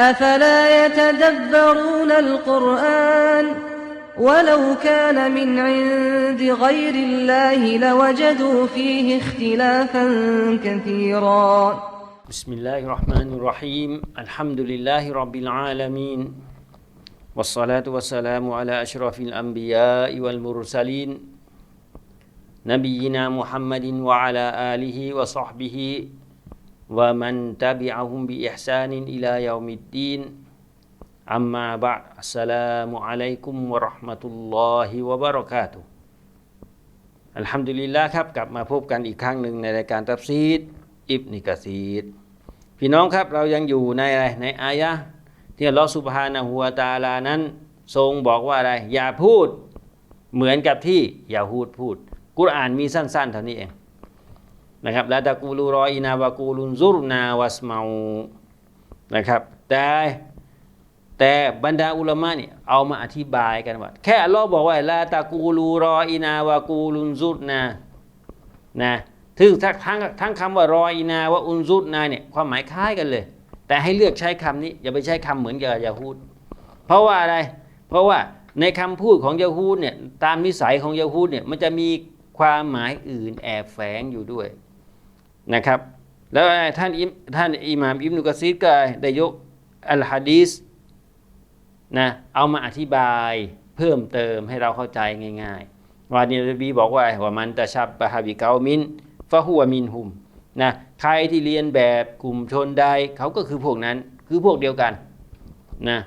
أفلا يتدبرون القرآن ولو كان من عند غير الله لوجدوا فيه اختلافا كثيرا. بسم الله الرحمن الرحيم. الحمد لله رب العالمين. والصلاة والسلام على أشرف الأنبياء والمرسلين. نبينا محمد وعلى آله وصحبه ومن تبعهم بإحسان إلى يوم الدين أما بعد السلام عليكم ورحمة الله وبركاته อัลฮัมดุลิลละครับกลับมาพบกันอีกครั้งหนึ่งในรายการตับซีดอิบนิกะซีดพี่น้องครับเรายังอยู่ในอะไรในอายะห์ที่อัลลอฮฺสุบฮานะฮูวาตาลานั้น ทรงบอกว่าอะไร อย่าพูดเหมือนกับที่ยาฮูดพูด กุรอานมีสั้นๆเท่านี้เอง นะครับละตะกูลูรออินาวากูลุนซุรนาวัสเมานะครับแต่แต่บรรดาอุลามะเนี่ยเอามาอธิบายกันว่าแค่อัลลอฮ์บอกว่าลาตะกูลูรออินาวากูลุนซุรนานะถึงทั้งทั้งทั้งคำว่ารออินาวาอุนซุรนาเนี่ยความหมายคล้ายกันเลย แต่ให้เลือกใช้คำนี้อย่าไปใช้คำเหมือนกับยาฮูดเพราะว่าอะไร เพราะว่าในคำพูดของยาฮูดเนี่ยตามนิสัยของยาฮูดเนี่ยมันจะมีความหมายอื่นแอบแฝงอยู่ด้วย นะครับ แล้วท่านอิมท่านอิหม่ามอิบนุกะซีรก็ได้ยกอัลฮะดีษนะเอามาอธิบายเพิ่มเติมให้เราเข้าใจง่ายๆว่านี่นบีบอกว่าว่ามันตะชับบะฮะบิเกามินฟะฮัวมินหุมนะใครที่เรียนแบบกลุ่มชนใดเขาก็คือพวกนั้นคือพวกเดียวกันนะ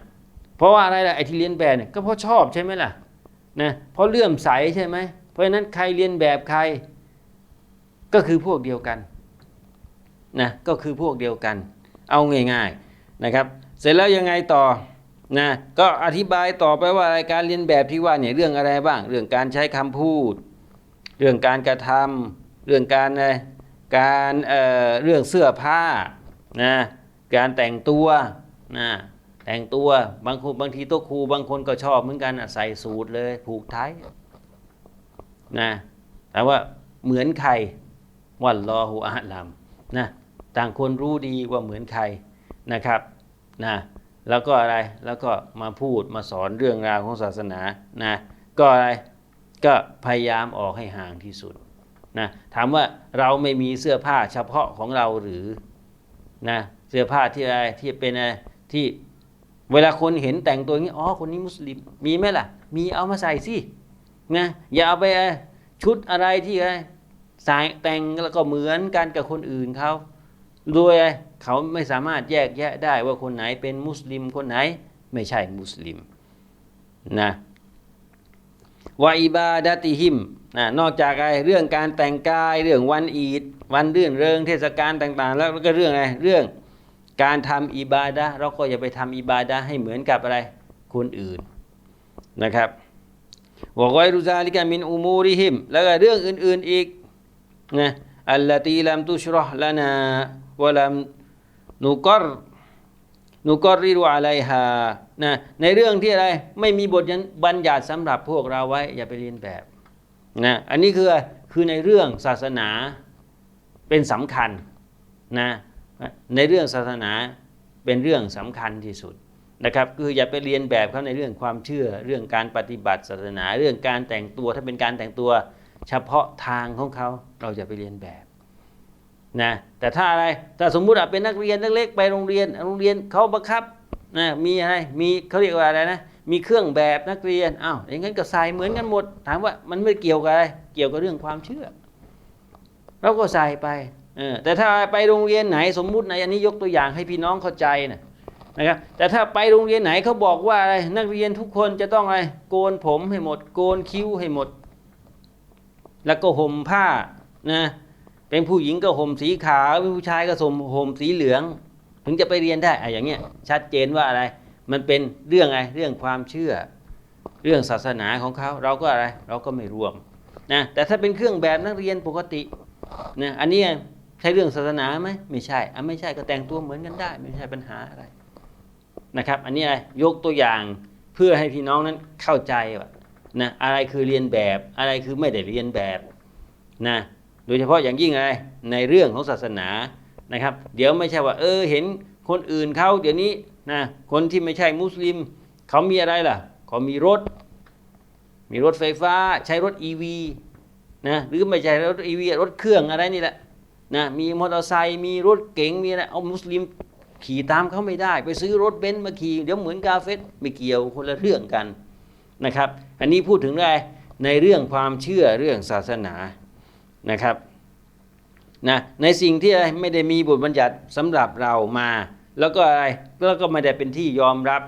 เพราะว่าอะไรล่ะไอ้ที่เรียนแบบเนี่ยก็เพราะชอบใช่ไหมล่ะนะเพราะเลื่อมใสใช่ไหมเพราะฉะนั้นใครเรียนแบบใคร ก็คือพวกเดียวกัน นะก็คือพวกเดียวกัน เอาง่ายๆนะครับ เสร็จแล้วยังไงต่อนะก็อธิบายต่อไปว่าอะไรการเรียนแบบที่ว่าเนี่ยเรื่องอะไรบ้าง เรื่องการใช้คำพูด เรื่องการกระทำเรื่องการอะไรการเอ่อเรื่องเสื้อผ้านะการแต่งตัวนะแต่งตัวบางคนบางทีโต๊ะครูบางคนก็ชอบเหมือนกันใส่สูทเลยผูกไทยนะแต่ว่าเหมือนใครวัลลอฮุอาลัมนะ ต่างคนรู้ดีว่าเหมือนใครนะครับนะแล้วก็อะไรแล้วก็มาพูดมาสอนเรื่องราวของศาสนานะก็อะไรก็พยายามออกให้ห่างที่สุดนะถามว่าเราไม่มีเสื้อผ้าเฉพาะของเราหรือนะเสื้อผ้าที่อะไรที่เป็นอะไรที่เวลาคนเห็นแต่งตัวอย่างนี้อ๋อคนนี้มุสลิมมีไหมล่ะ มีเอามาใส่สินะอย่าเอาไปชุดอะไรที่อะไรใส่แต่งแล้วก็เหมือนกันกับคนอื่นเขา โดยเขาไม่สามารถแยกแยะได้ว่าคนไหนเป็นมุสลิมคนไหนไม่ใช่มุสลิมนะวาอิบาดาติฮิมนะนอกจากอะไรเรื่องการแต่งกายเรื่องวันอีด วันเรื่อนเริงเทศกาลต่าง ๆ แล้วก็เรื่องอะไรเรื่องการทำอิบาดะเราก็อย่าไปทำอิบาดะให้เหมือนกับอะไรคนอื่นนะครับวกอยรุซาลิกามินอุมูริฮิม แล้วก็เรื่องอื่น ๆอีกนะอัลลตีลัมตุชรอลานา วลัมนุกรนุกรริรุอะลัยฮานะในเรื่องที่อะไรไม่มีบทบัญญัติสำหรับพวกเราไว้ อย่าไปเรียนแบบนะอันนี้คือคือในเรื่องศาสนาเป็นสำคัญนะในเรื่องศาสนาเป็นเรื่องสำคัญที่สุดนะครับคืออย่าไปเรียนแบบเขาในเรื่องความเชื่อ เรื่องการปฏิบัติศาสนา เรื่องการแต่งตัวถ้าเป็นการแต่งตัว เฉพาะทางของเขาเราจะไปเรียนแบบ นะแต่ถ้าอะไรถ้าสมมุติเป็นนักเรียนเล็กๆไปโรงเรียนโรงเรียนเขาบังคับนะมีอะไรมีเขาเรียกว่าอะไรนะมีเครื่องแบบนักเรียนอ้าวอย่างนั้นก็ใส่เหมือนกันหมด ถามว่ามันไม่เกี่ยวกับอะไรเกี่ยวกับเรื่องความเชื่อเราก็ใส่ไปแต่ถ้าไปโรงเรียนไหนสมมุติในอันนี้ยกตัวอย่างให้พี่น้องเข้าใจนะนะครับแต่ถ้าไปโรงเรียนไหนเขาบอกว่าอะไรนักเรียนทุกคนจะต้องอะไรโกนผมให้หมด โกนคิ้วให้หมด แล้วก็ห่มผ้านะ เป็นผู้หญิงก็ห่มสีขาวเป็นผู้ชายก็สมห่มสีเหลือง ถึงจะไปเรียนได้อะอย่างเงี้ยชัดเจนว่าอะไร มันเป็นเรื่องอะไรเรื่องความเชื่อ เรื่องศาสนาของเขาเราก็อะไร เราก็ไม่รวมนะแต่ถ้าเป็นเครื่องแบบนักเรียนปกตินะอันนี้ใช่เรื่องศาสนาไหมไม่ใช่อะไม่ใช่ก็แต่งตัวเหมือนกันได้ ไม่ใช่ปัญหาอะไรนะครับ อันนี้อะไรยกตัวอย่างเพื่อให้พี่น้องนั้นเข้าใจว่านะอะไรคือเรียนแบบอะไรคือไม่ได้เรียนแบบนะ โดยเฉพาะอย่างยิ่งอะไรในเรื่องของศาสนานะครับ เดี๋ยวไม่ใช่ว่าเออเห็นคนอื่นเขาเดี๋ยวนี้นะคนที่ไม่ใช่มุสลิมเขามีอะไรล่ะเขามีรถ มีรถไฟฟ้าใช้รถอีวีนะหรือไม่ใช่รถอีวีรถเครื่องอะไรนี่แหละนะมีมอเตอร์ไซค์มีรถเก๋งมีอะไรเอามุสลิมขี่ตามเขาไม่ได้ ไปซื้อรถเบนซ์มาขี่เดี๋ยวเหมือนกาเฟสไม่เกี่ยวคนละเรื่องกันนะครับ อันนี้พูดถึงอะไรในเรื่องความเชื่อเรื่องศาสนา นะครับนะในสิ่งที่ไม่ได้มีบทบัญญัติสำหรับเรามา แล้วก็อะไรแล้วก็ไม่ได้เป็นที่ยอมรับ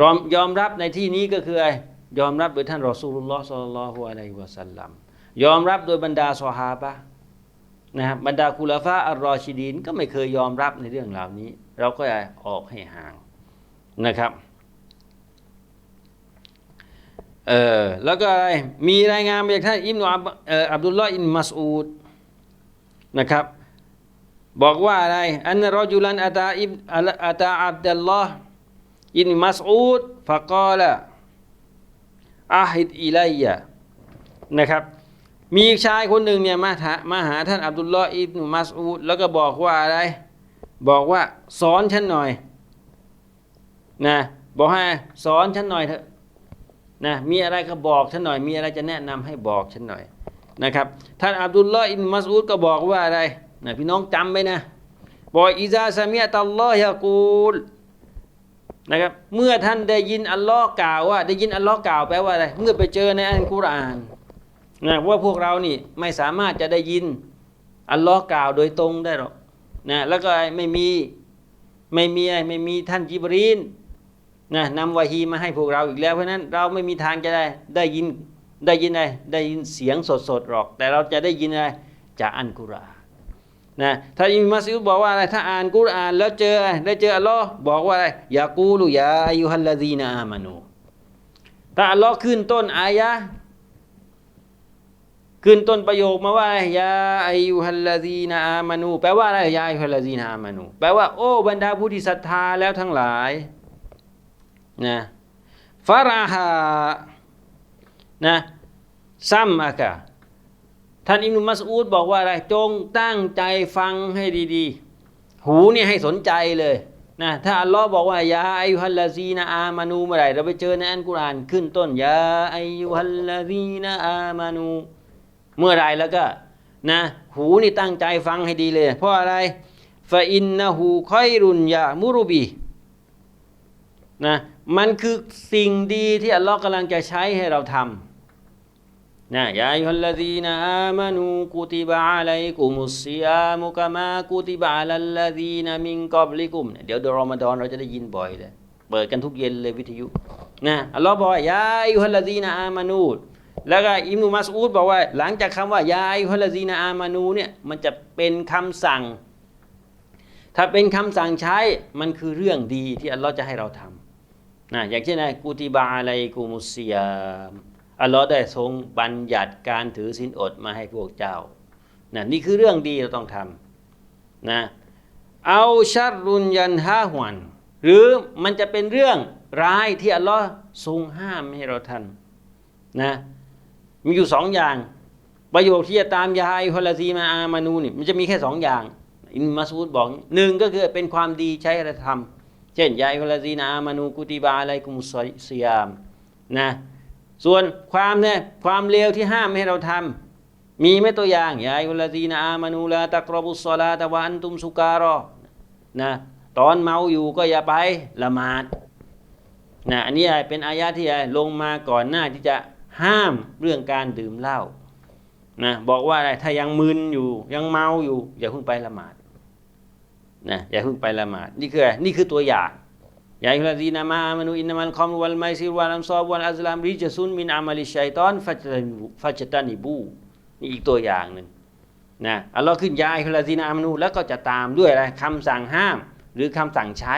ยอมยอมรับในที่นี้ก็คืออะไรยอมรับโดยท่านรอซูลุลลอฮ์ศ็อลลัลลอฮุอะลัยฮิวะสัลลัมยอมรับโดยบรรดาซอฮาบะนะครับบรรดาคุลาฟะอัลรอชิดีนก็ไม่เคยยอมรับในเรื่องเหล่านี้ เราก็ออกให้ห่างนะครับ เออแล้วก็อะไรมีรายงานมาจากท่านอิมนุอับเอ่ออับดุลลอฮ์อินมัสอูดนะครับ บอกว่าอะไรอันรอจุลันอาตาอิบอาตาอับดุลลอฮ์อินมัสอูดฟะกาละอาฮิดอิลัยะนะครับมีชายคนหนึ่งเนี่ยมาหามาหาท่านอับดุลลอฮ์อิบนุมัสอูดแล้วก็บอกว่าอะไร บอกว่าสอนฉันหน่อยนะบอกให้สอนฉันหน่อยเถอะ นะมีอะไรก็บอกฉันหน่อย มีอะไรจะแนะนำให้บอกฉันหน่อยนะครับท่านอับดุลลอฮ์อินมัสอูดก็บอกว่าอะไรนะพี่น้องจำไว้นะบอกอิซาซามียตัลลอฮ์ยากูลนะครับเมื่อท่านได้ยินอัลลอฮ์กล่าวว่า ได้ยินอัลลอฮ์กล่าวแปลว่าอะไรเมื่อไปเจอในอัลกุรอานนะว่าพวกเรานี่ไม่สามารถจะได้ยินอัลลอฮ์กล่าวโดยตรงได้หรอกนะแล้วก็ไม่มีไม่มีไม่มีท่านจิบรีน นะนำวาฮีมาให้พวกเราอีกแล้วเพราะนั้นเราไม่มีทางจะได้ได้ยินได้ยินอะไรได้ยินเสียงสดๆหรอก แต่เราจะได้ยินอะไรจากอันกุรอานนะถ้าอิมมัสยิดบอกว่าอะไรถ้าอ่านกุรอานแล้วเจอได้เจออัลลอฮ์บอกว่าอะไรยากูลุยาอายุฮัลลาดีนาอามานูถ้าอัลลอฮ์ขึ้นต้นอายะขึ้นต้นประโยคมาว่าอะไรยาอายุฮัลลาดีนาอามานูแปลว่าอะไรยาอายุฮัลลาดีนาอามานูแปลว่าโอ้บรรดาผู้ที่ศรัทธาแล้วทั้งหลาย นะฟาราฮานะซัมอากะท่านอิมนุมัสอูดบอกว่าอะไรจงตั้งใจฟังให้ดีๆ หูนี่ให้สนใจเลยนะถ้าอัลลอฮ์บอกว่ายาอายุฮัลลาซีนะอามานูเมื่อไรเราไปเจอในอันกุรอานขึ้นต้นยาอายุฮัลลาซีนะอามานู เมื่อไรแล้วก็นะหูนี่ตั้งใจฟังให้ดีเลย เพราะอะไรฟาอินนะฮูคอยรุนยามุรุบีนะ มันคือสิ่งดีที่อัลลอฮ์กำลังจะใช้ให้เราทำนะยาอัลลดีนอามานูกุติบะอะลัยกุมุสซิยามุกะมากุติบะอะลัลลดีนมิงกับลิกุมเดี๋ยวเดือนรอมฎอนเราจะได้ยินบ่อยเลยเปิดกันทุกเย็นเลยวิทยุนะอัลลอฮ์บอกว่ายาอัลลดีนอามานูแล้วก็อิมนุมัสอูดบอกว่า หลังจากคำว่ายาอัลลดีนอามานูเนี่ยมันจะเป็นคำสั่ง ถ้าเป็นคำสั่งใช้มันคือเรื่องดีที่อัลลอฮ์จะให้เราทำ นะอย่างเช่นอะไรกูติบาอะไรกูมุสยามอัลลอฮ์ได้ทรงบัญญัติการถือศีลอดมาให้พวกเจ้านะนี่คือเรื่องดีเราต้องทำนะเอาชัดรุนยันฮาหวันหรือมันจะเป็นเรื่องร้ายที่อัลลอฮ์ทรงห้ามไม่ให้เราทำนะมีอยู่สองอย่าง ประโยคที่จะตามยาไอฮอลาซีมาอามานูนี่มันจะมีแค่สองอย่าง อินมัสูดบอกหนึ่งก็คือเป็นความดีใช้อะไรทำ เช่นยาอิลลาซีนาอามานูกุติบาอะไรกุมุสซิยามนะส่วนความเนี่ยความเลวที่ห้ามไม่ให้เราทำมีไหมตัวอย่างยาอิลลาซีนาอามานูลาตักรบุสซอลาตะวันตุมสุการอนะตอนเมาอยู่ก็อย่าไปละหมาดนะอันนี้เป็นอายะที่ลงมาก่อนหน้าที่จะห้ามเรื่องการดื่มเหล้านะบอกว่าอะไรถ้ายังมึนอยู่ยังเมาอยู่ อย่าเพิ่งไปละหมาด นะอย่าเพิ่งไปละหมาดนี่คือนี่คือตัวอย่างยาอิลลาดีนามาอามานูอินนามัลคอมวัลไมซิวัลอัมซอบวัลอัซลามริจซุนมินอามัลิชัยตอนฟัจตันฟัจตันิบูนี่อีกตัวอย่างหนึ่งนะอัลลอฮ์ขึ้นยาอิลลาดีนามานูแล้วก็จะตามด้วยอะไรคำสั่งห้าม หรือคำสั่งใช้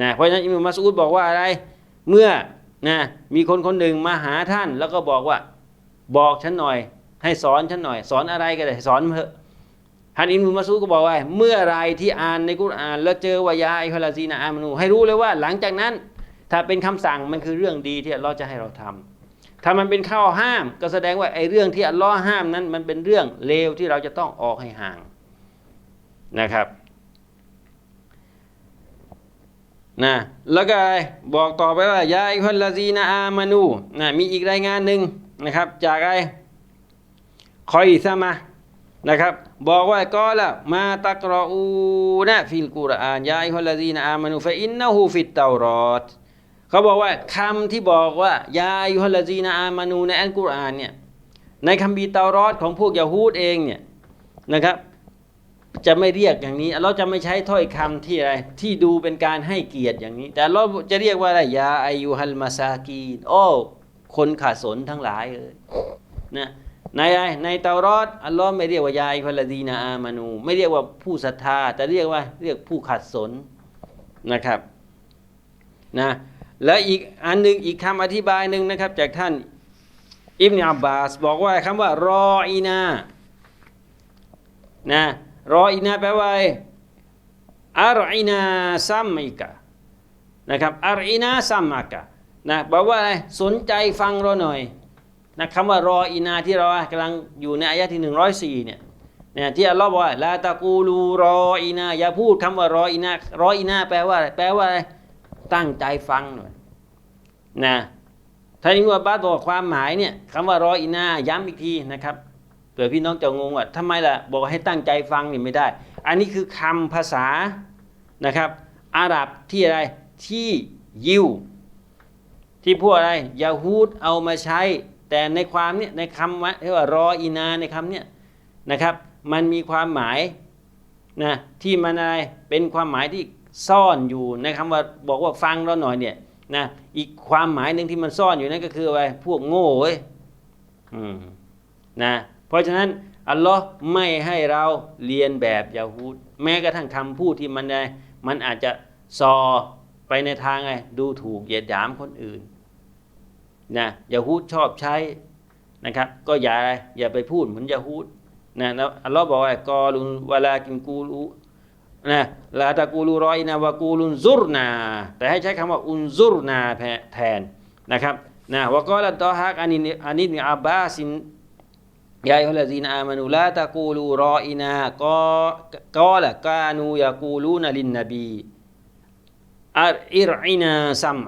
นะเพราะฉะนั้นอิมมัสอุดบอกว่าอะไรเมื่อนะมีคนคนหนึ่งมาหาท่านแล้วก็บอกว่า บอกฉันหน่อย ให้สอนฉันหน่อย สอนอะไรก็ได้สอนเถอะ ฮันอิมนุมัสูก็บอกว่า เมื่อไรที่อ่านในกุรอาน แล้วเจอวายาไอฮลาซีนาอามานู ให้รู้เลยว่าหลังจากนั้น ถ้าเป็นคำสั่งมันคือเรื่องดีที่อัลลอฮ์จะให้เราทำถ้ามันเป็นข้อห้าม ก็แสดงว่าไอ้เรื่องที่อัลลอฮ์ห้ามนั้น มันเป็นเรื่องเลวที่เราจะต้องออกให้ห่างนะครับนะแล้วก็อะไรบอกต่อไปว่ายาอิฮัลลาซีนาอามานูนะมีอีกรายงานหนึ่งนะครับ จากอะไรคอยซะมานะครับ บอกว่าก็ละมาตักรออูนะฟิลกุรอานยาอิฮัลลาซีนาอามานูฟะอินนะฮูฟิตเตารอตเขาบอกว่าคำที่บอกว่ายาอิฮัลลาซีนาอามานูในอัลกุรอานเนี่ยในคัมภีร์เตารอตของพวกยะฮูดเองเนี่ยนะครับ จะไม่เรียกอย่างนี้เราจะไม่ใช้ถ้อยคำที่อะไรที่ดูเป็นการให้เกียรติอย่างนี้ แต่เราจะเรียกว่าอะไรยาอายุฮัลมาซากีนโอ้คนขาดสนทั้งหลายเอ่ยนะ ในในเตารอดอัลลอฮ์ไม่เรียกว่ายาอิฮัลลาดีนาอามานู ไม่เรียกว่าผู้ศรัทธา แต่เรียกว่าเรียกผู้ขัดสนนะครับนะและอีกอันหนึ่งอีกคำอธิบายหนึ่งนะครับ จากท่านอิบนาอับบาสบอกว่าคำว่ารออีนานะรออีนาแปลว่าอารอินาซัมมิกะนะครับอารอินาซัมมากะนะแปลว่าอะไรสนใจฟังเราหน่อย นะคำว่ารออีนาที่เรากำลังอยู่ในอายะที่หนึ่งร้อยสี่เนี่ยเนี่ยที่อัลลอฮ์บอกว่าลาตะกูลูรออีนาอย่าพูดคำว่ารออีนารออีนาแปลว่าอะไรแปลว่าอะไรตั้งใจฟังหน่อยนะท่านอิมุบัสบอกความหมายเนี่ยคำว่ารออีนาย้ำอีกทีนะครับเผื่อพี่น้องจะงงว่าทำไมล่ะบอกให้ตั้งใจฟังนี่ไม่ได้ อันนี้คือคำภาษานะครับอาหรับที่อะไรที่ยิว ที่พวกอะไรยาฮูดเอามาใช้ แต่ในความเนี่ยในคำว่าที่ว่ารออีนาในคำเนี่ยนะครับ มันมีความหมายนะที่มันอะไรเป็นความหมายที่ซ่อนอยู่ในคำว่าบอกว่าฟังเราหน่อยเนี่ยนะอีกความหมายหนึ่งที่มันซ่อนอยู่นั่นก็คืออะไรพวกโง่เว้ยนะเพราะฉะนั้นอัลลอฮ์ไม่ให้เราเรียนแบบยาฮูดแม้กระทั่งคำพูดที่มันไดมันอาจจะซอไปในทางไงดูถูกเหยียดหยามคนอื่น นะยาฮูดชอบใช้นะครับ ก็อย่าอย่าไปพูดเหมือนยาฮูดนะแล้วอัลลอฮ์บอกว่ากอลุนเวลากินกูลูนะลาตะกูลูรอยนาวะกูลุนซุรนา แต่ให้ใช้คำว่าอุนซุรนาแทนนะครับนะวะกอละตอฮักอันนี้อันนี้มีอาบาสินยาอัลลอฮีนอามานุลาตะกูลูรออินาก็ก็ละกานูยากูลูนลินนบีอัอิรอินาซัม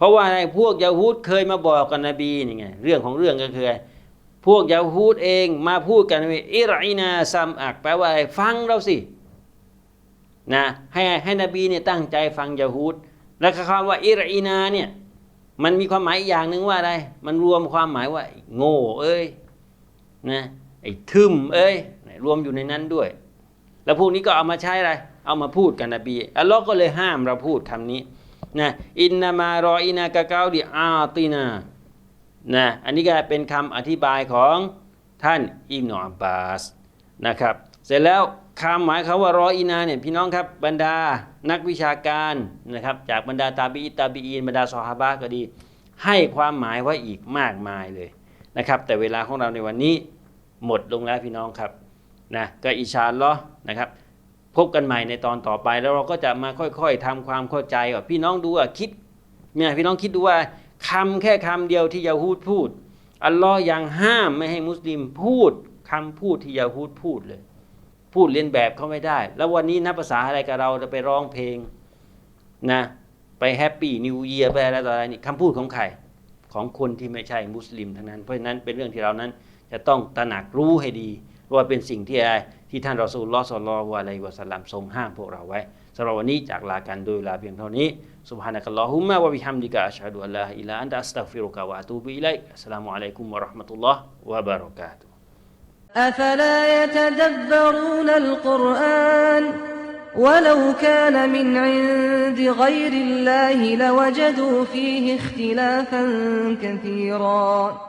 เพราะว่าในพวกยาฮูดเคยมาบอกกับนบีนี่ไงเรื่องของเรื่องก็คือ พวกยาฮูดเองมาพูดกันว่าอิรอินาซัมอักแปลว่าอะไรฟังเราสินะให้ให้นบีเนี่ยตั้งใจฟังยาฮูดแล้วคำว่าอิรอินาเนี่ยมันมีความหมายอย่างหนึ่งว่าอะไร มันรวมความหมายว่าโง่เอ้ยนะไอ้ทึมเอ้ยรวมอยู่ในนั้นด้วย แล้วพวกนี้ก็เอามาใช้อะไร เอามาพูดกันนบีอัลลอฮ์ก็เลยห้ามเราพูดคำนี้ นะอินนามารออินากะเกาดิอาตินานะอันนี้ก็เป็นคำอธิบายของท่านอิบนอับบาสนะครับ เสร็จแล้วคำหมายเขาว่ารออินาเนี่ยพี่น้องครับบรรดานักวิชาการนะครับจากบรรดาตาบีตาบีอีนบรรดาซอฮาบะก็ดี ให้ความหมายไว้อีกมากมายเลยนะครับ แต่เวลาของเราในวันนี้หมดลงแล้วพี่น้องครับนะก็อิชาลลอนะครับ พบกันใหม่ในตอนต่อไป แล้วเราก็จะมาค่อย ๆทำความเข้าใจว่าพี่น้องดูอะคิดเนี่ยพี่น้องคิดดูว่าคำแค่คำเดียวที่ยาฮูดพูด อัลลอฮ์ยังห้ามไม่ให้มุสลิมพูดคำพูดที่ยาฮูดพูดเลย พูดเลียนแบบเขาไม่ได้ แล้ววันนี้นับภาษาอะไรกับเราจะไปร้องเพลงนะไปแฮปปี้นิวเยียร์ไปอะไรต่ออะไรนี่คำพูดของใครของคนที่ไม่ใช่มุสลิมทั้งนั้น เพราะฉะนั้นเป็นเรื่องที่เรานั้นจะต้องตระหนักรู้ให้ดี ว่าเป็นสิ่งที่อะไรที่ท่านรอซูลลอฮ์สัลลัลลอฮุอะลัยฮิวะสัลลัมทรงห้ามพวกเราไว้สำหรับวันนี้จากลากันโดยลาเพียงเท่านี้ سبحانك اللهم وبحمدك أشهد أن لا إله إلا أنت أستغفرك وأتوب إليك السلام عليكم ورحمة الله وبركاته أفلا يتدبرون القرآن ولو كان من عند غير الله لوجدوا فيه اختلافا كثيرا